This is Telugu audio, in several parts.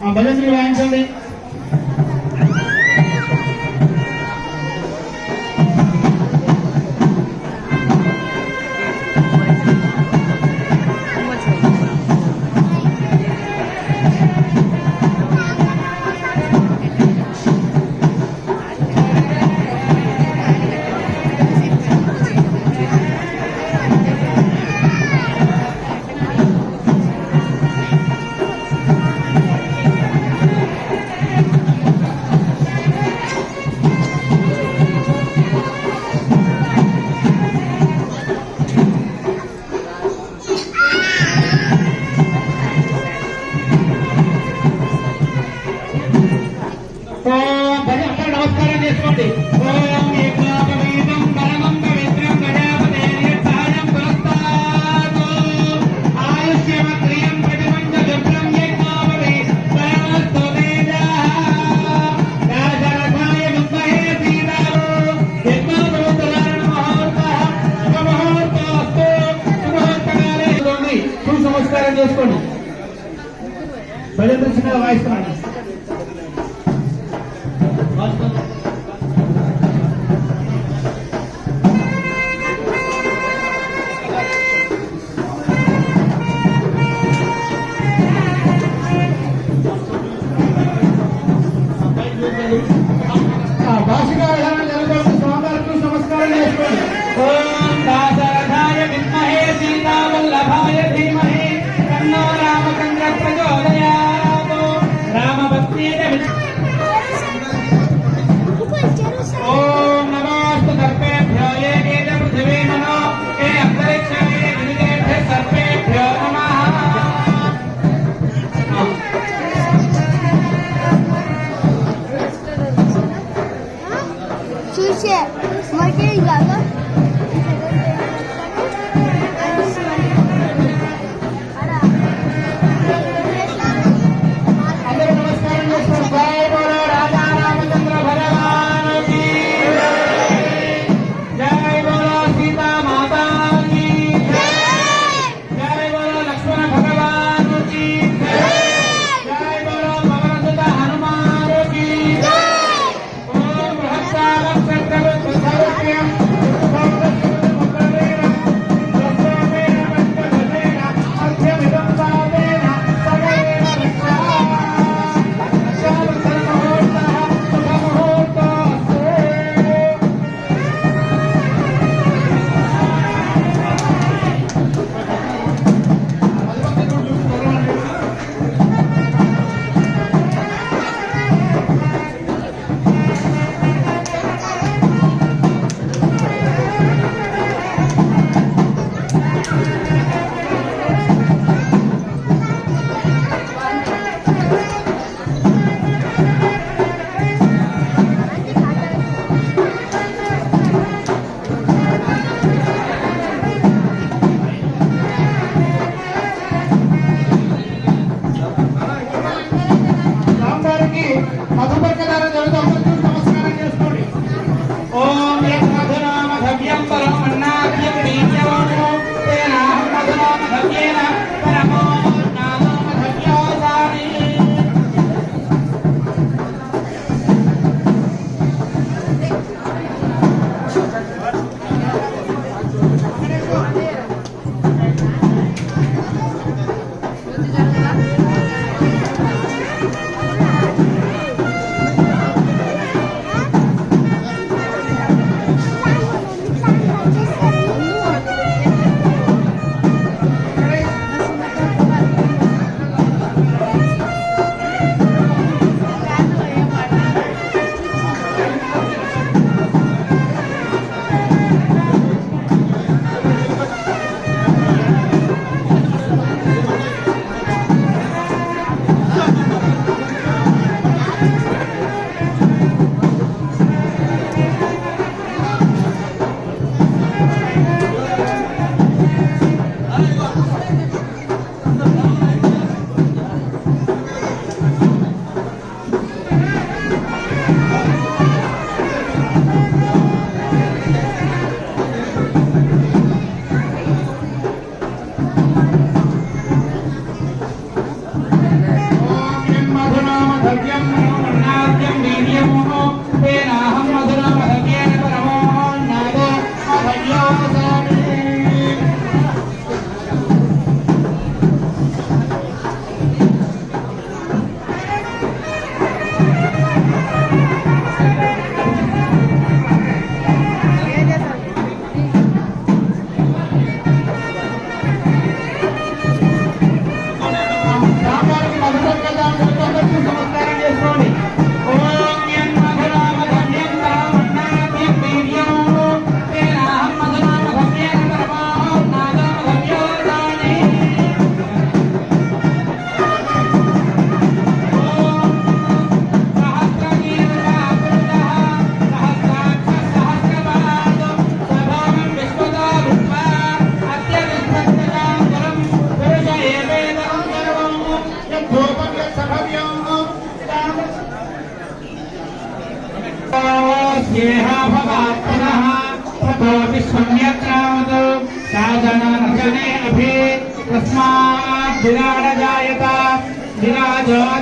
ఆ భజనలు వాయించండి ఓం భజ అందరూ నమస్కారం చేసుకోండి. ఓం ఏకాకవీతం పరమం పవిత్రం దుర్గం రాజరథాయ విద్మహే నమస్కారం చేసుకోండి. భజన వాయిస్తున్నాను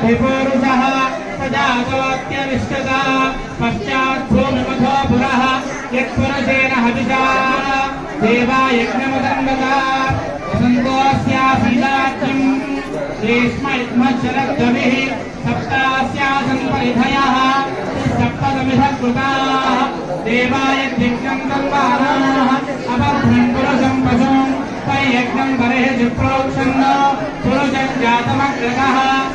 विपूरुषः सजातोऽत्यनिष्टता पश्चाद्भूमिमधो पुरः यत्पुरसेन हविषा देवा यज्ञमुदङ्गता वसन्तोऽस्यासीदाख्यम् रेश्म युग्मशरद्गविः जातमग्रगः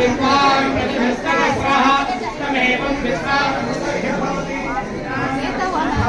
विश्वास प्रतिभस्ता श्राह तमेवं विश्वास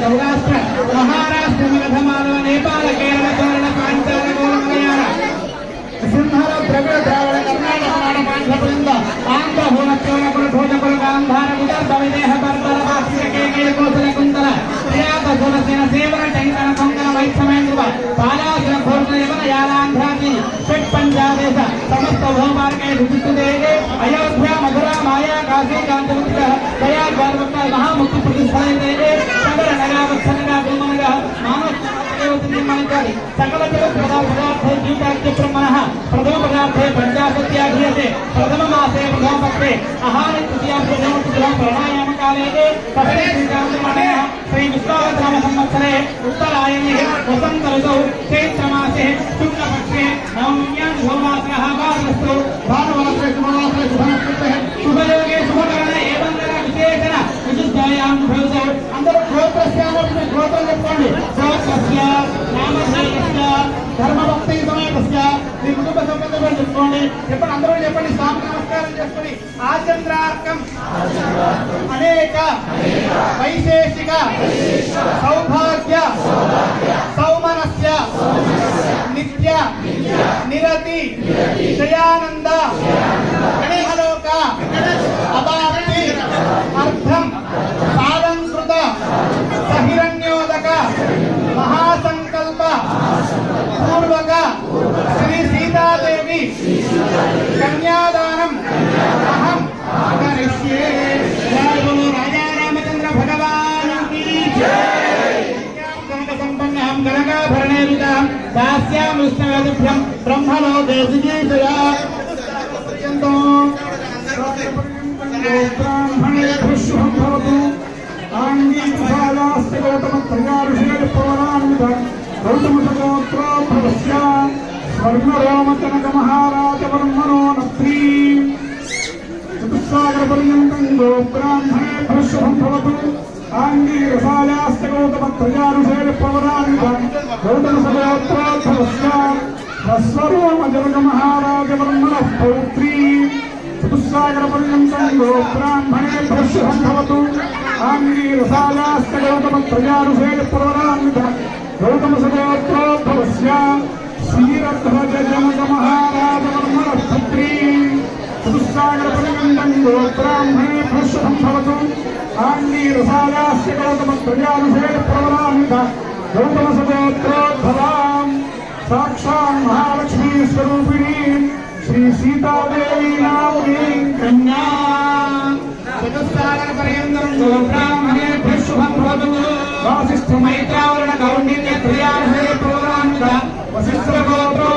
సౌరాష్ట్ర మహారాష్ట్ర మగధమానవ నేపాల కేరళ కేరళ పాంచాల గౌర మలయాళ ద్రవిడ ద్రావిడ కర్ణాటక ఆంధ్ర భూనచ్చోళ గాంధార నిర్మాణించాలి సకల జగత్ పదార్థే జీవితాఖ్య బ్రహ్మణ ప్రథమ పదార్థే పంచాశత్యాధీయతే ప్రథమ మాసే ప్రథమ పక్షే అహాని తృతీయ ప్రథమ తృతీయ ప్రాణాయామ కాలే సకలే శ్రీరామణయ శ్రీ విశ్వావధామ సంవత్సరే ఉత్తరాయణే వసంత ఋతౌ చైత్రమాసే శుక్లపక్షే నవమ్యాం సోమాసః వారస్తు భానువాసే శుభవాసే శుభనక్షత్రే శుభయోగే శుభకరణ ఏవం విశేషణ విశుద్ధాయాం భవతు అందరూ క్షోత్రస్యామోటి క్షోత్రం చెప్పుకోండి సంబంధంలో చెప్పుకోండి చెప్పండి అందరూ చెప్పండి. స్వామి నమస్కారం చేసుకుని ఆచంద్రార్కం. అనేక. వైశేషిక. సౌభాగ్య. సౌమనస్య. నిత్య. నిరతి. జయానంద. గణేహలోక అభాప్తి అర్థం. సాలంకృత సహిరణ్యోదక. మహాసంకల్ప. పూర్వక. श्री सीता देवी। कन्यादानम। अहम करिष्ये जय गुरु राजा रामचंद्र भगवान। की संपन्नहम गणगाभरणेरुदाम दास्याम विष्णुभ्यम ब्रह्मलोके सुजीतया पर्यन्तो ब्राह्मणे पुष्यं भवतु। आङ्गीकुशालास्य गौतमत्रया స్వర్ణరోమతనక మహారాజవర్మణో నత్రీ చతుస్సాగరపర్యంతం గోబ్రాహ్మణేభ్య శుభం భవతు ఆంగీరసాయాస్తగౌతమధ్వజానుషేణ పవరాన్ని గౌతమ సగోత్రాత్మస్వరోమజనక మహారాజవర్మణ పౌత్రీ చతుస్సాగరపర్యంతం గోబ్రాహ్మణేభ్య శుభం భవతు ఆంగీరసాయాస్తగౌతమధ్వజానుషేణ పవరాన్ని గౌతమ సగోత్రాత్మస్యా ब्राह्मणेभ्यः शुभं भवतु आङ्गीरसायास्य गौतमत्रयाऋषेर्पवरान्वित गौतमसगोत्रोद्भवस्य श्रीरध्वजनकमहाराजवर्मणः पौत्री चतुस्सागरपर्यन्तं गो ब्राह्मणेभ्यः शुभं भवतु आङ्गीरसायास्य गौतमत्रयानुषेणप्रवरान्वित गौतमसगोत्रोद्भवाम् साक्षान् महालक्ष्मी स्वरूपिणीं श्री सीतादेवी नाम्नीं कन्या वासिष्ठ मैत्रावरण कौंडिन्य प्रियाशय पूर्वान्वित वसिष्ठ गोत्रो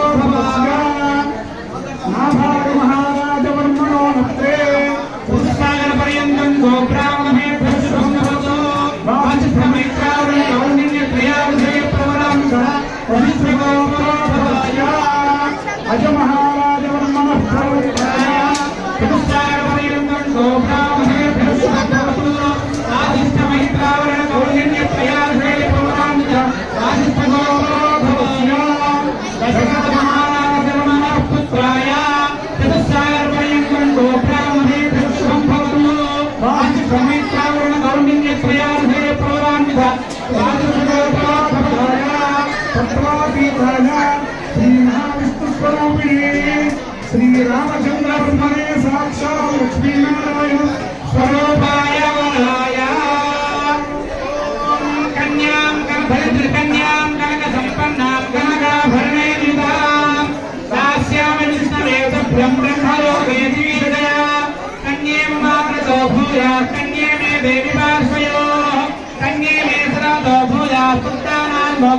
नाभाग महाराज वर्मणो नत्रे। पुष्पागर पर्यन्तं गोब्राह्मण मे पुष्पं भवतो वासिष्ठ मैत्रावरण कौंडिन्य गोत्रो अज महाराज वर्मणः प्रवृत्ताय पुष्पागर पर्यन्तं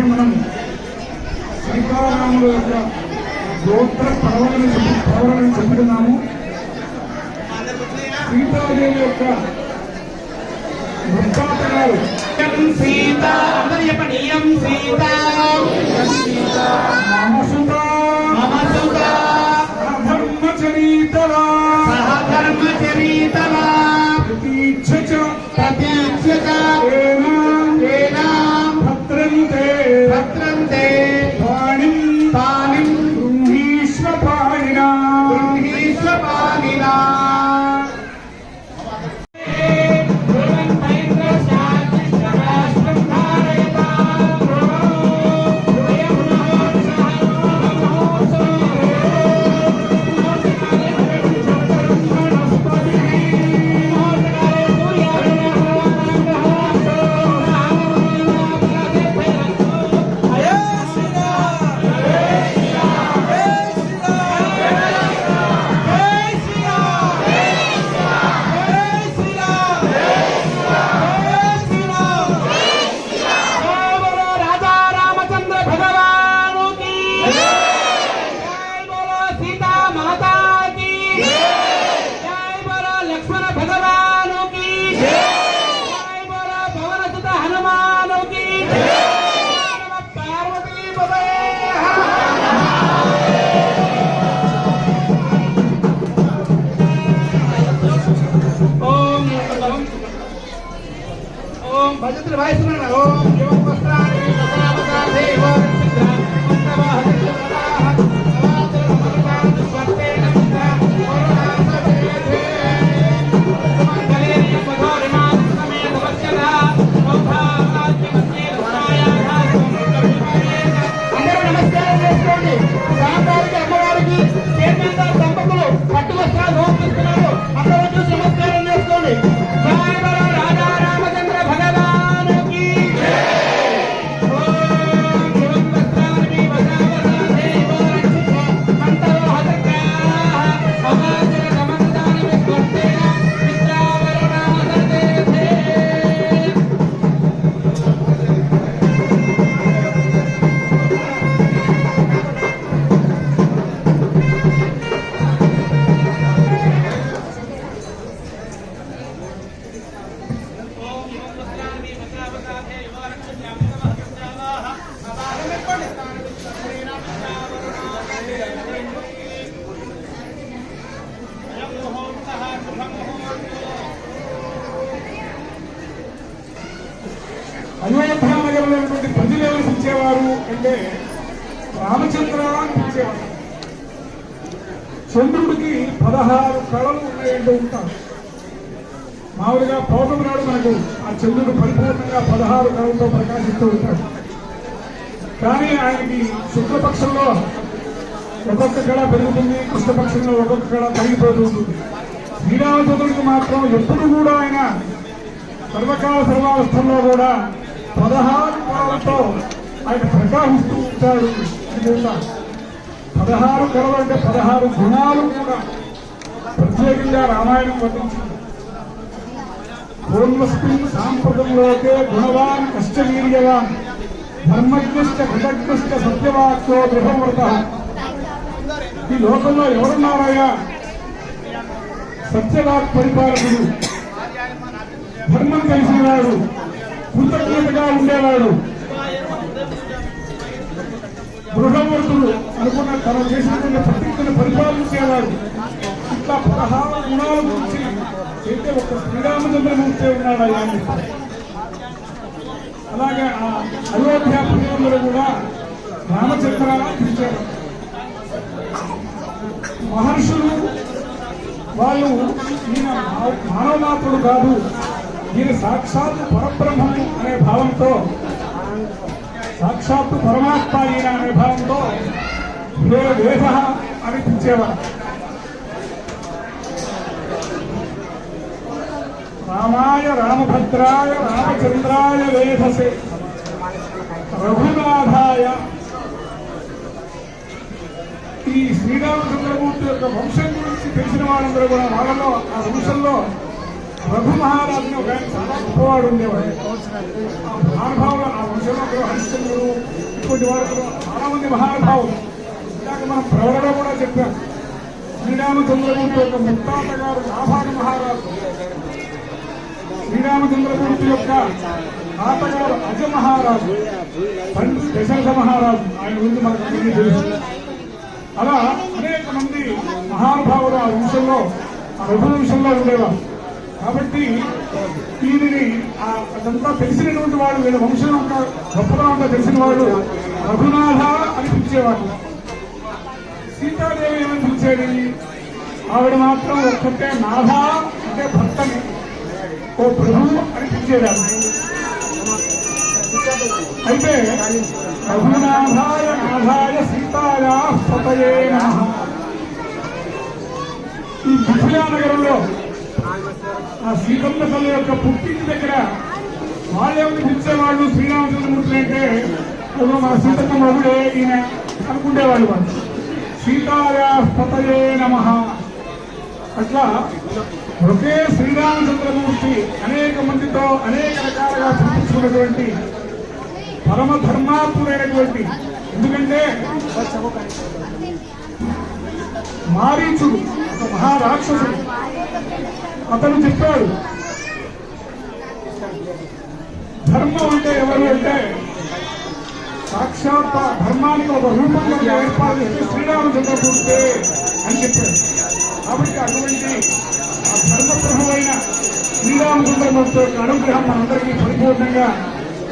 అదే మనం శ్రీకాళరాముల యొక్క గోత్ర పర్వాలను చెప్పి పరవలను చెప్పుకున్నాము సీతాదేవి యొక్క వృత్తాపరాలు ప్రతీక్ష ప్రతీక్ష Amém. బాధ్యతలు వాయిస్తున్నారు ఓం యువం చెప్తూ ఉంటాడు. కానీ ఆయనకి శుక్లపక్షంలో ఒక్కొక్క కళ పెరుగుతుంది కృష్ణపక్షంలో ఒక్కొక్క కళ తగ్గిపోతూ ఉంటుంది. శ్రీరామచంద్రుడికి మాత్రం ఎప్పుడు కూడా ఆయన సర్వకాల సర్వావస్థల్లో కూడా పదహారు కళలతో ఆయన ప్రకాశిస్తూ ఉంటాడు పదహారు కళలు అంటే పదహారు గుణాలు కూడా ప్రత్యేకంగా రామాయణం వర్ణించింది. పూర్వస్మిన్ సాంప్రదంలోకే గుణవాన్ కష్టవీర్యవాన్ ధర్మజ్ఞశ్చ కృతజ్ఞశ్చ సత్యవాక్యో గృహవ్రత ఈ లోకంలో ఎవరున్నారయ్యా సత్యవాక్ పరిపాలకుడు ధర్మం తెలిసినవాడు కృతజ్ఞతగా ఉండేవాడు. గృహవర్తుడు అనుకున్న తను చేసినటువంటి ప్రతిజ్ఞను పరిపాలించేవాడు. ఇట్లా పదహారు గుణాలు గురించి అయితే ఒక శ్రీరామచంద్రమూర్తి ఉన్నాడు ఆయన. అలాగే ఆ అయోధ్య ప్రజలందరూ కూడా రామచంద్ర పిలిచారు. మహర్షులు వాళ్ళు ఈయన మా- మానవమాత్రుడు కాదు ఈయన సాక్షాత్ పరబ్రహ్మము అనే భావంతో సాక్షాత్తు పరమాత్మ ఈయన అనే భావంతో వేద అని పిలిచేవారు. రామాయ రామభద్రాయ రామచంద్రాయ వేధసే. రఘునాథాయ. ఈ శ్రీరామచంద్రమూర్తి యొక్క వంశం గురించి తెలిసిన వాళ్ళందరూ కూడా వాళ్ళలో ఆ వంశంలో రఘు మహారాజుని ఒక ఆయన చాలా గొప్పవాడు ఉండేవాడు. ఆ మహానుభావులు ఆ వంశంలో హరిశ్చంద్రుడు ఇటువంటి వారు చాలా మంది మహానుభావులు. ఇందాక మనం ప్రవరలో కూడా చెప్పాం. శ్రీరామచంద్రమూర్తి యొక్క ముత్తాత గారు నాభాగ మహారాజు. శ్రీరామచంద్రమూర్తి యొక్క తాతగారు అజ మహారాజు దశరథ మహారాజు ఆయన గురించి మనకు అందరికీ తెలుసు. అలా అనేక మంది మహానుభావులు ఆ వంశంలో ఆ రఘువంశంలో ఉండేవారు. కాబట్టి దీనిని అదంతా తెలిసినటువంటి వాడు వీళ్ళ వంశం యొక్క గొప్పగా అంతా తెలిసిన వాడు రఘునాథ అని పిలిచేవాడు సీతాదేవి ఏమని పిలిచేది? ఆవిడ మాత్రం ఒక్కటే నాథ అంటే భర్తని. ఓ ప్రభు అని పిలిచేదాన్ని అయితే రఘునాథాయ నాథాయ సీతాయ పతయే ఈ మిథిలా నగరంలో ఆ సీతమ్మ తల్లి యొక్క పుట్టింటి దగ్గర వాళ్ళేమని పిలిచేవాళ్ళు శ్రీరామచంద్రమూర్తి అంటే మన సీతమ్మ మగుడే ఈయన అనుకునేవాళ్ళు వాళ్ళు. సీతాయ పతయే నమః. అట్లా ఒకే శ్రీరామచంద్రమూర్తి అనేక మందితో అనేక రకాలుగా పిలిపించుకున్నటువంటి పరమ ధర్మాత్ముడైనటువంటి ఎందుకంటే మారీచుడు మహారాక్షసుడు. అతను చెప్పాడు ధర్మం అంటే ఎవరు అంటే సాక్షాత్ ధర్మానికి ఒక రూపం ఏర్పాటు చేస్తే శ్రీరామచంద్రమూర్తి అని చెప్పాడు. కాబట్టి అటువంటి ఆ ధర్మప్రభువైన శ్రీరామచంద్రమూర్తి యొక్క అనుగ్రహం మనందరికీ పరిపూర్ణంగా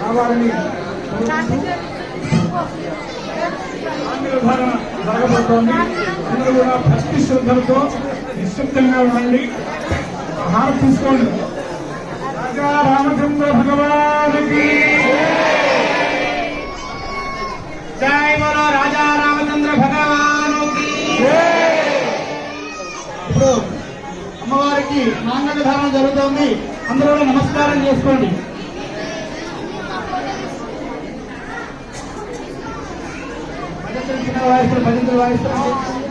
కావాలని ఆంగ్లధారణ జరగబోతోంది అందరూ కూడా భక్తి శ్రద్ధలతో నిశ్శబ్దంగా ఉండండి. ఆహారం తీసుకోండి. రాజా రామచంద్ర భగవానికి. జై బోలో రాజా రామచంద్ర భగవానుకి. ఇప్పుడు అమ్మవారికి మాంగళ్య ధారణ జరుగుతోంది. అందరూ నమస్కారం చేసుకోండి. భజంత్రులు చిన్న వాయిస్తారు.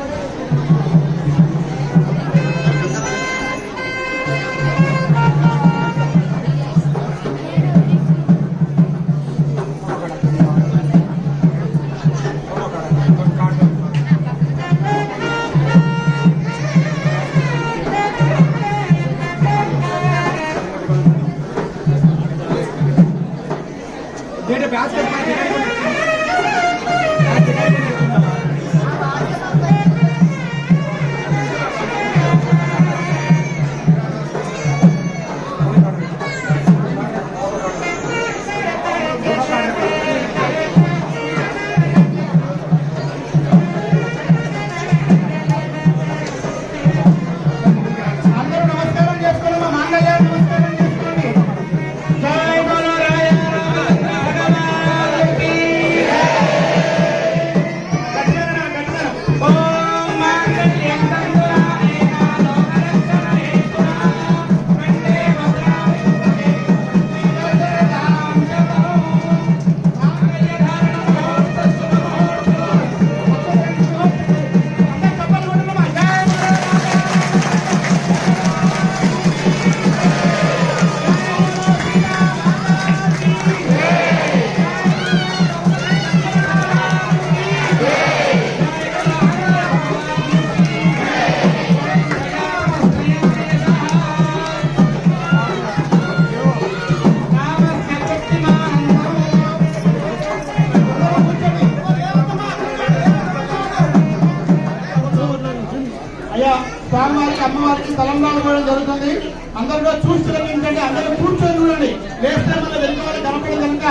తలంబ్రాలు కూడా జరుగుతుంది. అందరు కూడా చూస్తున్నారు ఏంటంటే అందరూ కూర్చొని చూడండి. లేస్తే మన వెనుక వాళ్ళు కనుక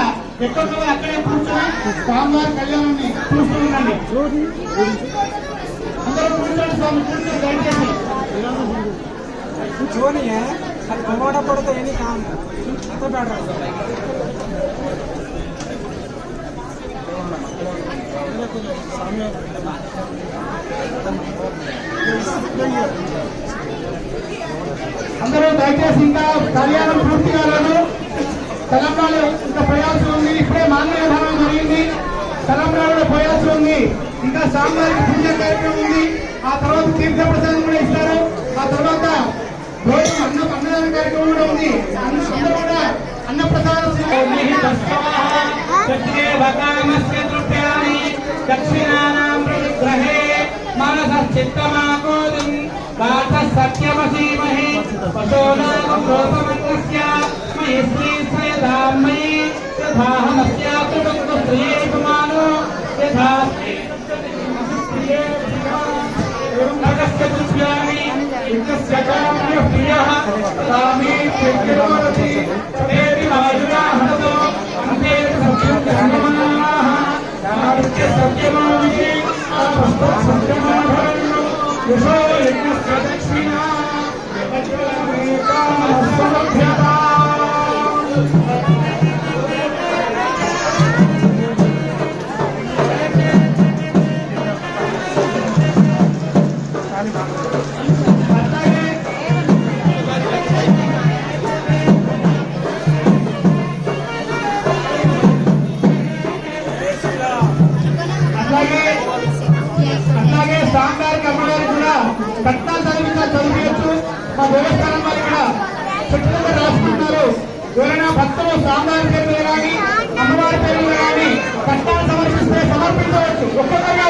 ఎక్కడ అక్కడే కూర్చొని స్వామివారి కళ్యాణాన్ని చూస్తుండండి అందరూ కూర్చోండి స్వామి కూర్చొని దయచేసి కూర్చోని అది కొమోట పడితే ఏమి కాదు. అంత బ్యాడ్ సామ్యం అందరూ దయచేసి ఇంకా కళ్యాణం పూర్తి కాలేదు. తెలంగాణలో ఇంకా పోయాల్సి ఉంది. ఇప్పుడే మాన్య విధానం జరిగింది. తెలంగాణలో పోయాల్సి ఉంది. ఇంకా సాంబారికి పూజ కార్యక్రమం ఉంది. ఆ తర్వాత తీర్థ ప్రసాదం కూడా ఇస్తారు. ఆ తర్వాత భోజనం అన్న అన్నదాన కార్యక్రమం కూడా ఉంది. అన్న అందరూ కూడా అన్న ప్రసాదం కామస్య తృప్యాని దక్షిణానాం ప్రతిగ్రహే మనసశ్చిత్తమాకోదుం పాఠ काठसत्यमसीमहे पशो नाम गोपमन्त्रस्य। महेश्वरी स्वयधामये यथाहमस्याकृतस्त्रिये पुमानो यथा युक्तस्य काम्यः प्रियः। कामे चित्रवती तेऽपि वायुना हतो अन्ते सत्यं कर्मणाः नारस्य सत्यमामये तपस्तत् सत्यमाभरणो यशो సత్యమావిషి మా దేవస్థానం వారు ఇక్కడ చుట్టుపక్కల రాసుకుంటున్నారు. ఎవరైనా భక్తులు సాంబారి పేరు కానీ అమ్మవారి పేరు కానీ కష్టాలు సమర్పిస్తే సమర్పించవచ్చు. ఒక్కొక్కరిగా